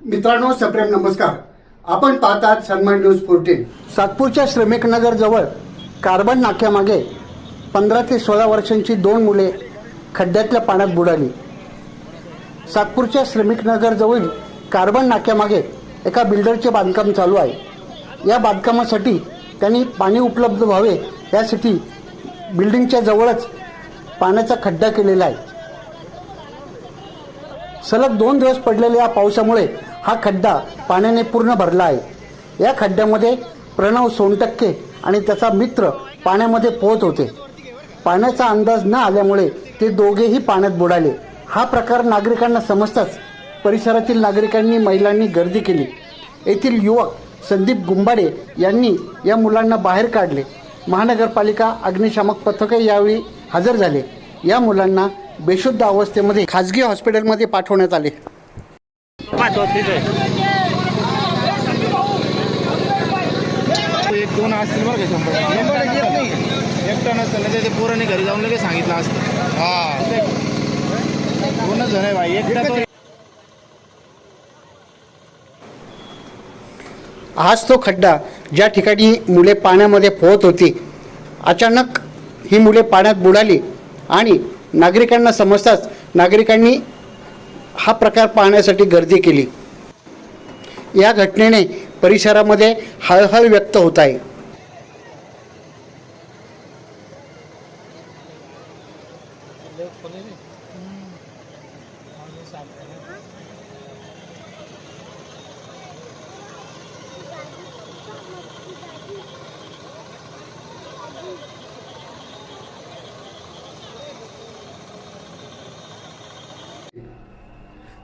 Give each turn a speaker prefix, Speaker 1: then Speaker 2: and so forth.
Speaker 1: मित्रांनो सप्रेम नमस्कार. आपण पाहतात सन्मान न्यूज फोर्टीन सातपूरच्या श्रमिक नगर जवळ कार्बन नाक्यामागे पंधरा ते सोळा वर्षांची दोन मुले खड्ड्यातल्या पाण्यात बुडाली. सातपूरच्या श्रमिक नगर कार्बन नाक्यामागे एका बिल्डरचे बांधकाम चालू आहे. या बांधकामासाठी त्यांनी पाणी उपलब्ध व्हावे यासाठी बिल्डिंगच्या जवळच पाण्याचा खड्डा केलेला आहे. सलग दोन दिवस पडलेल्या या पावसामुळे हा खड्डा पाण्याने पूर्ण भरला आहे. या खड्ड्यामध्ये प्रणव सोनटक्के आणि त्याचा मित्र पाण्यामध्ये पोहत होते. पाण्याचा अंदाज न आल्यामुळे ते दोघेही पाण्यात बुडाले. हा प्रकार नागरिकांना समजताच परिसरातील नागरिकांनी महिलांनी गर्दी केली. येथील युवक संदीप गुंबाडे यांनी या मुलांना बाहेर काढले. महानगरपालिका अग्निशामक पथके यावेळी हजर झाले. या मुलांना बेशुद्ध अवस्थेमध्ये खाजगी हॉस्पिटलमध्ये पाठवण्यात आले.
Speaker 2: तिथे
Speaker 3: एक दोन असतील बरं का शंभर.
Speaker 2: शंभर टक्के येत नाही.
Speaker 3: एकटा नसतं ना ते पोराने घरी जाऊन लगेच सांगितलं असतं.
Speaker 2: हा.
Speaker 3: दोनच जण आहे भाई. एकटा तो
Speaker 1: हाच तो खड्डा ज्या ठिकाणी मुले पाण्यामध्ये पोहत होती अचानक ही मुले पाण्यात बुडाली आणि नागरिकांना समजताच नागरिकांनी हा प्रकार पाहण्यासाठी गर्दी केली. या घटनेने परिसरामध्ये हळहळ व्यक्त होत आहे.